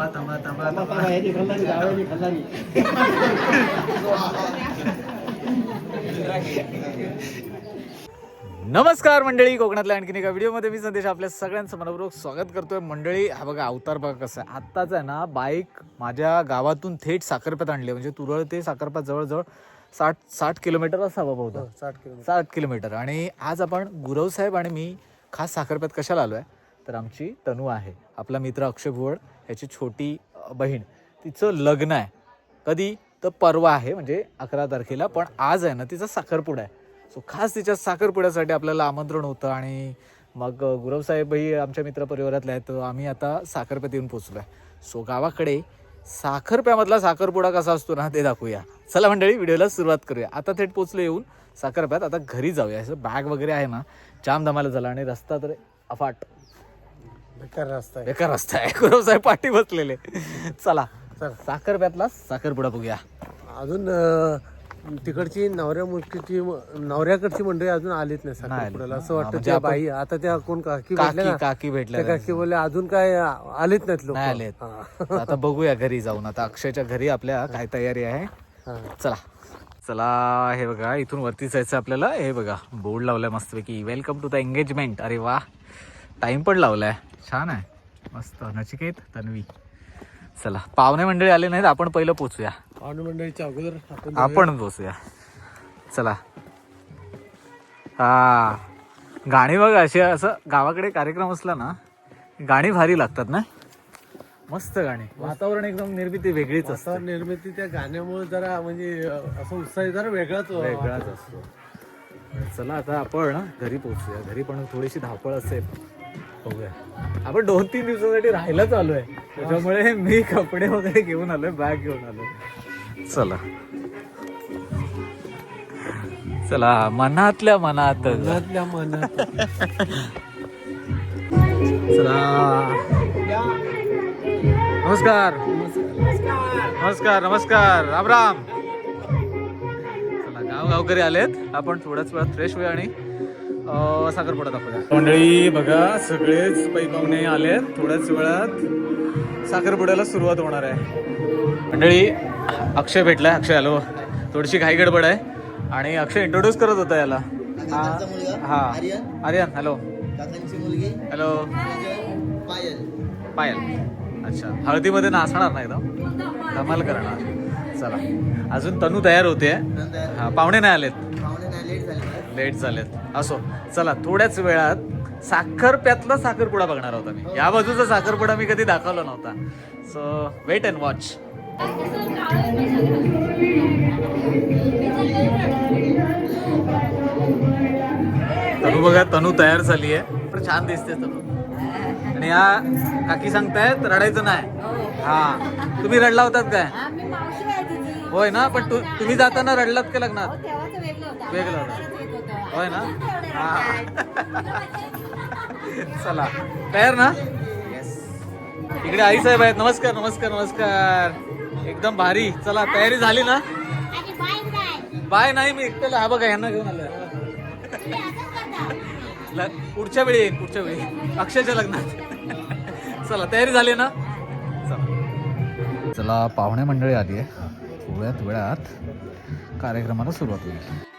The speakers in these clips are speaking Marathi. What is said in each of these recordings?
थांबा थांबा थांबा थांबा, याची. नमस्कार मंडळी कोकणातल्या आणखीन एका व्हिडिओमध्ये मी संदेश आपल्या सगळ्यांचं मनपूर्वक स्वागत करतोय. मंडळी हा बघा अवतार बघा कसं आहे. आत्ताच आहे ना बाईक माझ्या गावातून थेट साखरप्यात आणली. म्हणजे तुरळ ते साखरप्यात जवळजवळ साठ साठ किलोमीटर असावा बहुधा. साठ किलो साठ किलोमीटर. आणि आज आपण गुरव साहेब आणि मी खास साखरप्यात कशाला आलो आहे तर आमची तनू आहे. आपला मित्र अक्षय भुवड ह्याची छोटी बहीण. तिचं लग्न आहे. कधी? तर परवा आहे म्हणजे अकरा तारखेला. पण आज आहे ना तिचा साखरपुडा आहे. सो खास तिच्या साखरपुड्यासाठी आपल्याला आमंत्रण होतं आणि मग गुरवसाहेबही गुरव साहेबही आमच्या मित्रपरिवारातले आहेत. तर आम्ही आता साखरप्यात येऊन पोचलो आहे. सो गावाकडे साखरप्यामधला साखरपुडा कसा असतो ना ते दाखवूया. चला मंडळी व्हिडिओला सुरुवात करूया. आता थेट पोचलो येऊन साखरप्यात. आता घरी जाऊया. असं बॅग वगैरे आहे ना जाम धमाला झाला आणि रस्ता तर अफाट. बेकार रस्ता आहे. बेकार रस्ता आहे. गुरव साहेब पाठी बसलेले. चला. चल. साखरप्यातला साखरपुडा बघूया. अजून अं, तिकडची नवऱ्या मुलगीची नवऱ्याकडची मंडळी अजून आलीच नाही. साखरपुड्याला असं वाटतं म्हणजे त्या बाई आता त्या कोण काकी भेटल्या काकी ना? काकी भेटल्या काकी बोलले अजून काय आलीच नाहीत लोक. नाही आलेत. आता बघूया घरी जाऊन. आता अक्षयच्या घरी आपल्या काय तयारी आहे. चला. चला हे बघा इथून वरती जायचं आपल्याला. हे बघा बोर्ड लावलाय मस्तपैकी. वेलकम टू द एंगेजमेंट अरे वा. टाइम पण लावलाय. छान आहे. मस्त. नचिकेत तन्वी. चला पाहुणे मंडळी आले नाहीत आपण पहिलं पोचूया. पाहुणे मंडळीच्या अगोदर आपण पोचूया. चला. हा. गाणी बघा अशी असं गावाकडे कार्यक्रम असला ना गाणी भारी लागतात ना? मस्त गाणी. वातावरण एकदम निर्मिती वेगळीच असते. निर्मिती त्या गाण्यामुळे जरा म्हणजे असं उत्साही जरा वेगळाच वेगळाच असतो. चला आता आपण घरी पोहोचूया घरी पण थोडीशी धावपळ असेल. आपण दोन तीन दिवसासाठी राहायला चालू आहे. त्याच्यामुळे मी कपडे वगैरे घेऊन आलोय बॅग घेऊन आलोय. चला. चला मनातल्या मनात. मनातल्या मनात. चला. नमस्कार. नमस्कार नमस्कार. राम राम चला गाव गावकरी आलेत. आपण थोड्याच वेळात फ्रेश होऊया आणि साखरपुडा दाखवूया. मंडळी बघा सगळेच पै पाहुणे आलेत. थोड्याच वेळात साखरपुड्याला सुरुवात होणार आहे. मंडळी अक्षय भेटलाय. अक्षय हॅलो. थोडीशी घाई गडबड आहे. आणि अक्षय इंट्रोड्यूस करत होता याला. हा. हा. आर्यन. हॅलो. हॅलो. पायल. पायल. अच्छा. हळदीमध्ये नाचणार ना एकदम? धमाल करणार. चला. अजून तनू तयार होते. हा पाहुणे नाही आलेत. नाही लेट झाले लेट झालेत. असो चला थोड्याच वेळात साखरप्यातला साखरपुडा बघणार होता मी या बाजूचा साखरपुडा मी कधी दाखवला नव्हता. So wait and watch Tanu बघा तनू तयार झाली आहे पण छान दिसते तनू. आणि या काकी सांगतायत रडायचं नाही. हा. तुम्ही रडला होतात काय? होय ना पण तु- तुम्ही जाताना रडलात का लग्नात? तेव्हाच वेगळं होतं. होतं. होय ना? हा. चला. तयार ना? इकडे आई साहेब आहेत. नमस्कार नमस्कार नमस्कार. एकदम भारी. चला तयारी झाली ना? आणि बाईक नाही. बाय नाही मी एकट्याला हा बघा यांना घेऊन आलोय. तुम्ही असंच करता. ल- पुढच्या वेळी येईन पुढच्या वेळी अक्षयच्या लग्नात. चला तयारी झाली ना? चला. चला पाहुणे मंडळी आली आहे. थोड्यात वेळात कार्यक्रमाला सुरुवात होईल.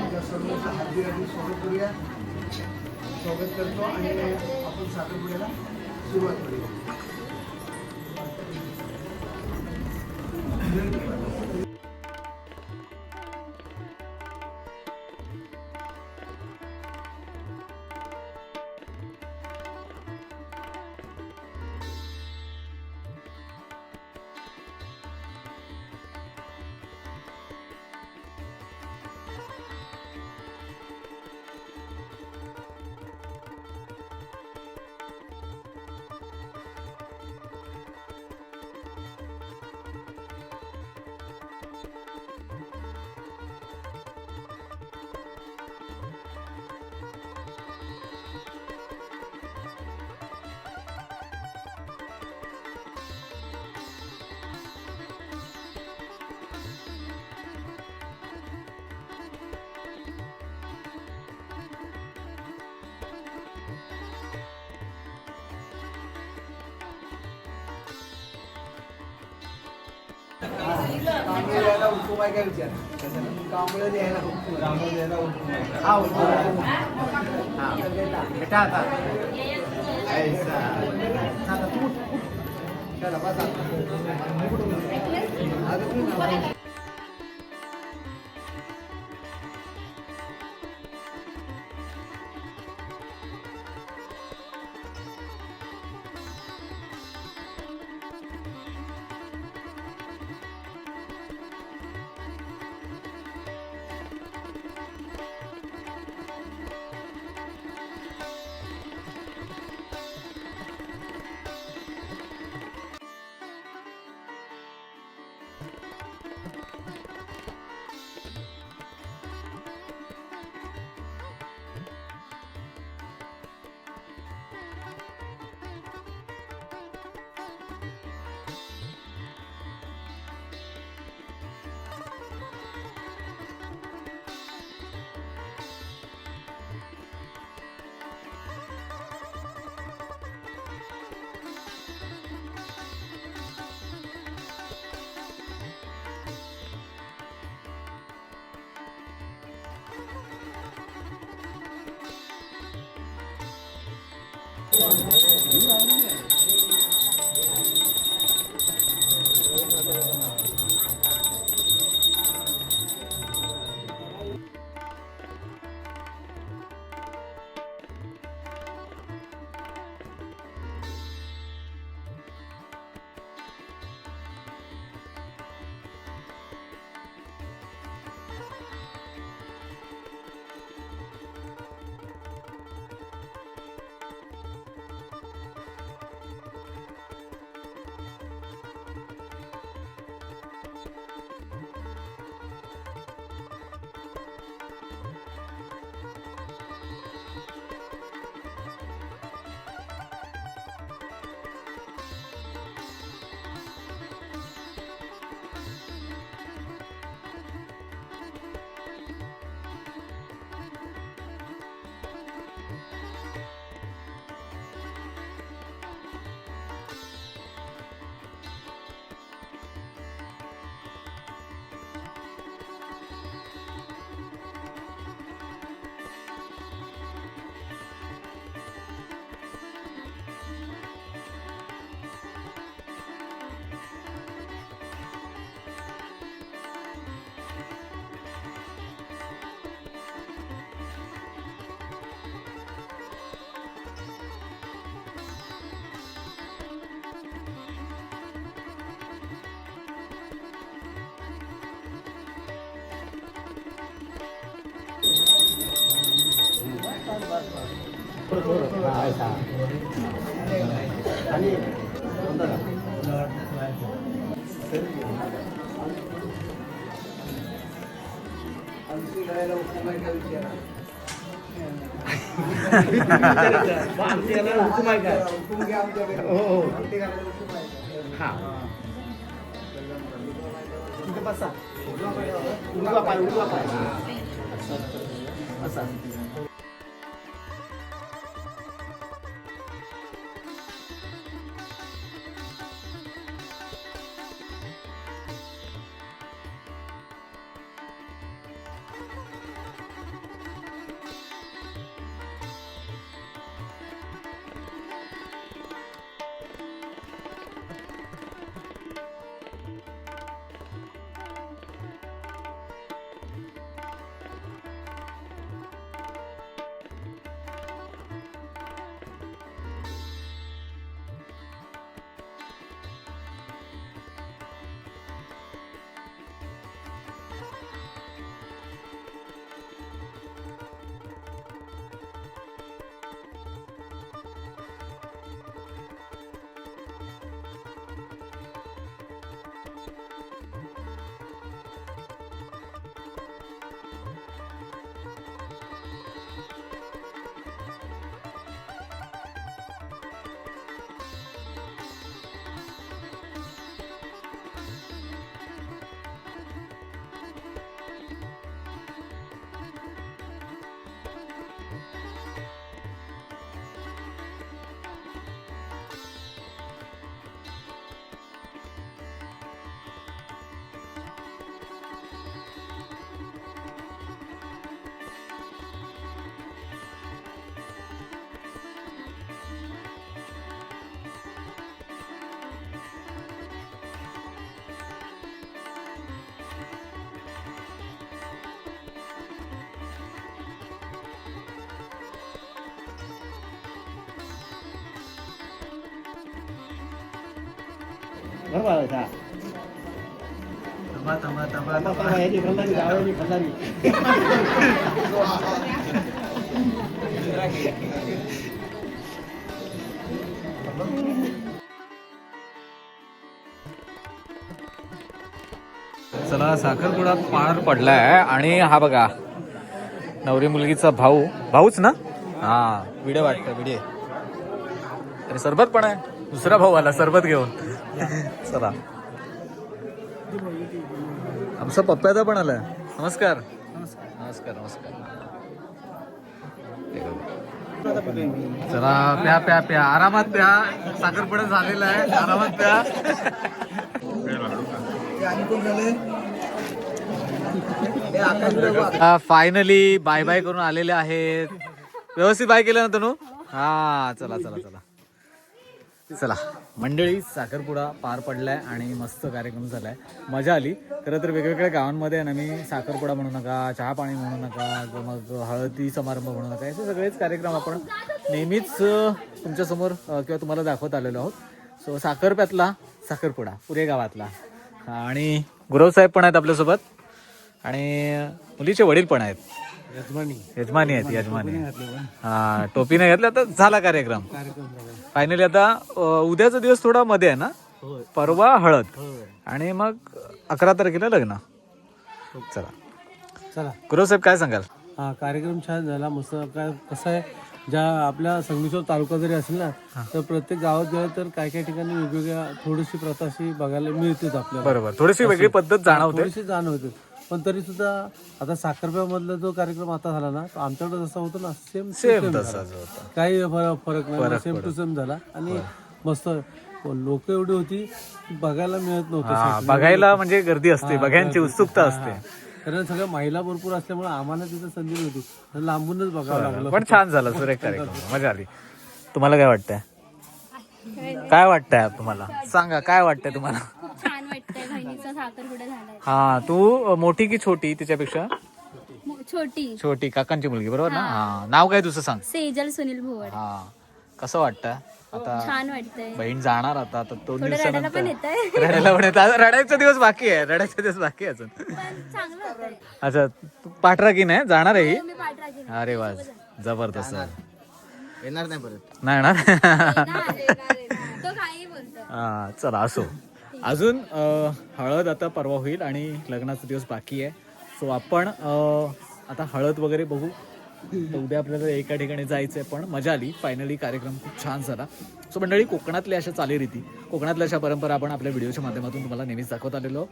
आमच्या सर्व हार्दिक हार्दिक स्वागत करूया. स्वागत करतो आणि आपण साखरपुड्याला सुरुवात करूया. बेटा आता. ऐसा. चला, बसा. आता तू- आमच्याकडे आमटी करायला हुकूम आहे हा तिथे बसा उजवा पाय उजवा पाय बसा चला साखरपुडा पार पडलाय आणि हा बघा नवरी मुलगीचा भाऊ. भाऊच ना? हा विडे वाटतं विडे. अरे सरबत पण आहे. दुसरा भाऊ आला सरबत घेऊन. चला. आमचा पप्प्याचा पण आलाय. नमस्कार. नमस्कार नमस्कार. चला प्या प्या प्या. आरामात प्या. साखरपुडा झालेला आहे. आरामात प्या. फायनली बाय बाय करून आलेले आहेत. व्यवस्थित बाय केलं ना तनु? हा चला चला चला. चला मंडळी साखरपुडा पार पडलाय आणि मस्त कार्यक्रम झालाय. मजा आली. खरं तर वेगवेगळ्या गावांमध्ये आहे ना मी साखरपुडा म्हणू नका चहा पाणी म्हणू नका किंवा मग हळदी समारंभ म्हणू नका असे सगळेच कार्यक्रम आपण नेहमीच तुमच्यासमोर किंवा तुम्हाला दाखवत आलेलो आहोत. सो साखरप्यातला साखरपुडा पुरे गावातला. आणि गुरव साहेब पण आहेत आपल्यासोबत. आणि मुलीचे वडील पण आहेत. यजमानी. यजमानी आहेत यजमानी हा टोपी नाही घातली. आता झाला कार्यक्रम. फायनली आता उद्याचा दिवस थोडा मध्ये आहे ना? परवा हळद. आणि मग अकरा तारखेला लग्न. चला. चला. गुरु साहेब काय सांगाल? हा कार्यक्रम छान झाला मस्त काय कसं आहे ज्या आपल्या संगमेश्वर तालुका जरी असेल ना तर प्रत्येक गावात गेलं तर काही काही ठिकाणी वेगवेगळ्या थोडीशी प्रथा अशी बघायला मिळतेच आपल्याला. बरोबर. थोडीशी वेगळी पद्धत जाणवते. थोडीशी जाणवते. पण तरी सुद्धा आता साखरप्यामधला जो कार्यक्रम आता झाला ना तो आमच्याकडे जसा होतो ना सेम सेम तसाच होता. काही फरक फरक नाही सेम टू सेम झाला. आणि मस्त लोक एवढी होती की बघायला मिळत नव्हतं हा बघायला म्हणजे गर्दी असते बघायची उत्सुकता असते. कारण सगळ्या महिला भरपूर असल्यामुळे आम्हाला तिथं संधी तर लांबूनच बघावं लागलं. पण छान झालं सुरेख कार्यक्रम. मजा आली. तुम्हाला काय वाटतंय? काय वाटतंय तुम्हाला? सांगा काय वाटतंय तुम्हाला? साखरपुडा झालाय? हा तू मोठी की छोटी तिच्यापेक्षा? छोटी. छोटी काकांची मुलगी बरोबर ना? हा. नाव काय तुझं सांग? सेजल सुनील भोवड. हा. कसं वाटतं? आता छान वाटतंय. बहीण जाणार आता आता दोन थोडं रडायला पण दिवसानंतर येतंय. रडायला पण येतं. आता रडायचा दिवस बाकी आहे. रडायचा दिवस बाकी आहे अजून. पण चांगलं होतंय. अच्छा तू पाठरा की नाही? जाणार आहे ही? अरे वा जबरदस्त. येणार नाही परत. नाही ना तो काही बोलतो हा चला असो. अजून हळद आता परवा होईल आणि लग्नाचा दिवस बाकी आहे. सो आपण आता हळद वगैरे बघू. उद्या आपल्याला एका ठिकाणी जायचं आहे पण मजा आली. फायनली कार्यक्रम खूप छान झाला. सो मंडळी कोकणातल्या अशा चालीरीती कोकणातल्या अशा परंपरा आपण आपल्या व्हिडिओच्या माध्यमातून तुम्हाला नेहमीच दाखवत आलेलो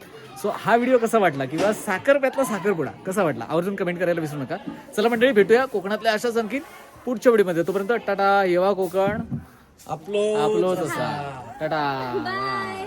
सो हा व्हिडिओ कसा वाटला? किंवा साखरप्यातला साखरपुडा कसा वाटला? आवर्जून कमेंट करायला विसरू नका. चला मंडळी भेटूया कोकणातल्या अशाच आणखी पुढच्या व्हिडिओमध्ये. तोपर्यंत टाटा येवा कोकण. आपलं आपलो तसा टाटा. बाय